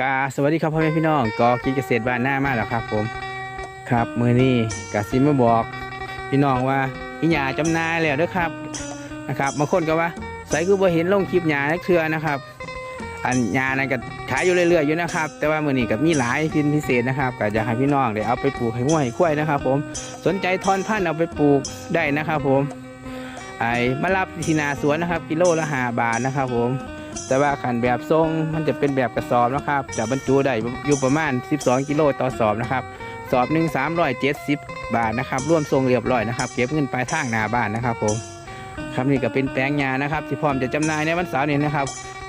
กาสวัสดีครับพ่อแม่พี่น้องกอกินเกษตรบ้านหน้ามาแล้วครับ ผม ครับมือนี้กาซิมาบอก พี่น้องว่าพี่หยาจำนายแล้วเด้วยครับนะครับบางคนก็ว่าใส่คือบ่เห็นลงคลิปหยานักเทือนะครับ อันหยานั้นก็ขายอยู่เรื่อยๆอยู่นะครับ แต่ว่ามือนี้ก็มีหลายพินพิเศษนะครับก็อยากให้พี่น้องได้เอาไปปลูกให้ง่วยให้ควยนะครับ ผมสนใจทอนพันธุ์เอาไปปลูกได้นะครับ ผมไอ้มารับที่นาสวนนะครับ กิโลละห้าบาทนะครับ ผม แต่ว่าขันแบบทรงมันจะเป็นแบบกระสอบนะครับจะบรรจุได้อยู่ประมาณ 12 กิโลต่อสอบนะครับสอบหนึ่ง370บาทนะครับร่วมทรงเรียบร้อยนะครับ เก็บเงินปลายทางหน้าบ้านนะครับผมครับนี่ก็เป็นแปลงยานะครับที่พร้อมจะจำหน่ายในวันเสาร์นี้นะครับ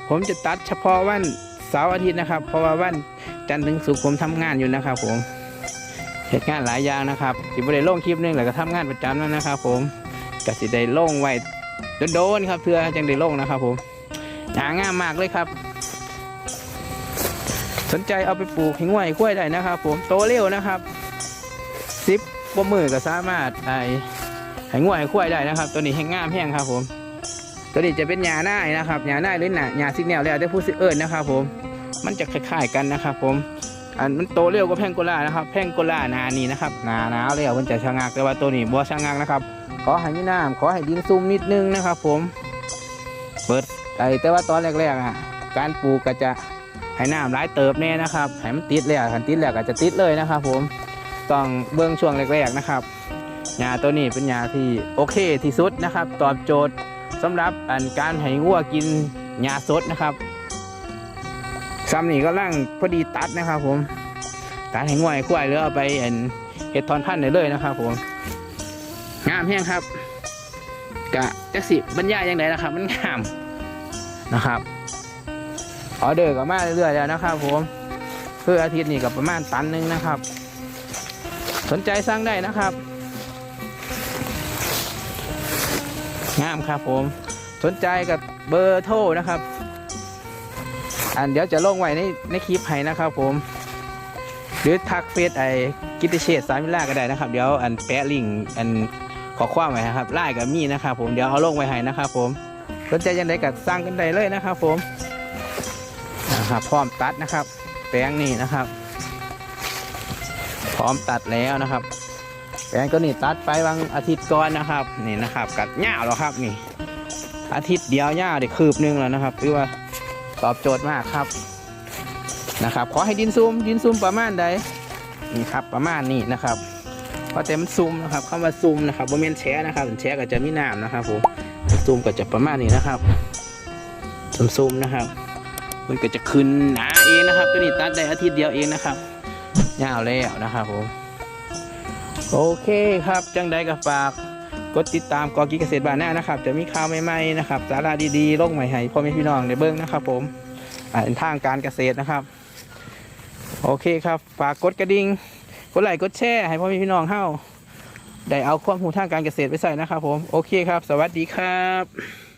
ผมจะตัดเฉพาะวันเสาร์อาทิตย์นะครับ เพราะว่าวันจันทร์ถึงศุกร์ผมทำงานอยู่นะครับ ผมเหตุงานหลายอย่างนะครับสิบได้ลงคลิปหนึงแล้วก็ทำงานประจำนั่นนะครับ ผมก็สิได้ลงไว้โดนๆครับเพื่อจังได้ลงนะครับ ผม หางามมากเลยครับ สนใจเอาไปปลูกให้ง่วยกล้วยได้นะครับ ผมโตเร็วนะครับซิปก็มือก็สามารถไอ้ให้ง่วยให้กล้วยได้นะครับ ตัวนี้แห้งงามแห้งครับ ผม ตัวนี้จะเป็นหญ้าหน้านะครับหญ้าหน้าหรือหนาหญ้าซิกแนลแล้วได้ผู้ซื้อเอิญนะครับผมมันจะคล้ายๆกันนะครับ ผมอันมันโตเร็วกว่าแพงโกล่านะครับ แพงโกล่านานี่นะครับนาหนาวเลยมันจะชะงักแต่ว่าตัวนี้บัวชะงักนะครับ ขอให้มีน้ำขอให้ดินซุ่มนิดนึงนะครับ ผม อ้แต่ว่าตอนแรกๆอะการปลูกก็จะให้น้ำร้ายเติบแน่นะครับให้มันติดแล้วขันติดแล้วก็จะติดเลยนะครับ ผมต้องเบื้องช่วงแรกๆนะครับหญ้าตัวนี้เป็นหญ้าที่โอเคที่สุดนะครับ ตอบโจทย์สำหรับอันการให้งัวกินหญ้าสดนะครับซ้ำนี่ก็ล่างพอดีตัดนะครับ ผมตัดให้งัวให้ควายหรือเอาไปอันเห็ดทอนพันได้เลยนะครับ ผมงามแห้งครับกะจักสิบรรยายยังไงนะครับ มันงาม นะครับออเดอร์ก็มาเรื่อยๆแล้วนะครับผมเพื่ออาทิตย์นี้ก็ประมาณตันหนึงนะครับ สนใจสั่งได้นะครับงามครับผมสนใจกับเบอร์โทรนะครับ อันเดี๋ยวจะลงไว้ในในคลิปให้นะครับ ผมหรือทักเฟซไอกิติเชษสามิล่าก็ได้นะครับ เดี๋ยวอันแปะลิงก์อันขอความไว้นะครับไล่กับมีนะครับ ผมเดี๋ยวเอาลงไว้ให้นะครับผม สนใจยังไงก็สร้างกันได้เลยนะครับ ผมนะครับพร้อมตัดนะครับ แปลงนี่นะครับ พร้อมตัดแล้วนะครับ แปลงก็นี่ตัดไปวันอาทิตย์ก่อนนะครับ นี่นะครับ กัดหญ้าแล้วครับนี่ อาทิตย์เดียวหญ้าได้คืบหนึงแล้วนะครับคือว่าตอบโจทย์มากครับนะครับ ขอให้ดินซูมดินซูมประมาณใดนี่ครับประมาณนี้นะครับพราะแต่มันซูมนะครับคำว่าซูมนะครับโมเมนแชร์นะครับแชร์ก็จะมีน้ำนะครับผม ซูมก็จะประมาณนี้นะครับซูมซูมนะครับ มันก็จะขึ้นหนาเองนะครับตัวนี้ตัดได้อาทิตย์เดียวเองนะครับยาวแล้วนะครับผมโอเคครับ จังใดก็ฝากกดติดตามกอกีเกษตรบ้านหน้านะครับ จะมีข่าวใหม่ๆนะครับ สาระดีๆโลงใหม่ให้พ่อแม่พี่น้องได้เบิ้องนะครับ ผมอ่าเป็นทางการเกษตรนะครับ โอเคครับ ฝากกดกระดิ่งกดไลค์กดแชร์ให้พ่อแม่พี่น้องเฮา ได้เอาความรู้ทางการเกษตรไปใส่นะครับผม โอเคครับ สวัสดีครับ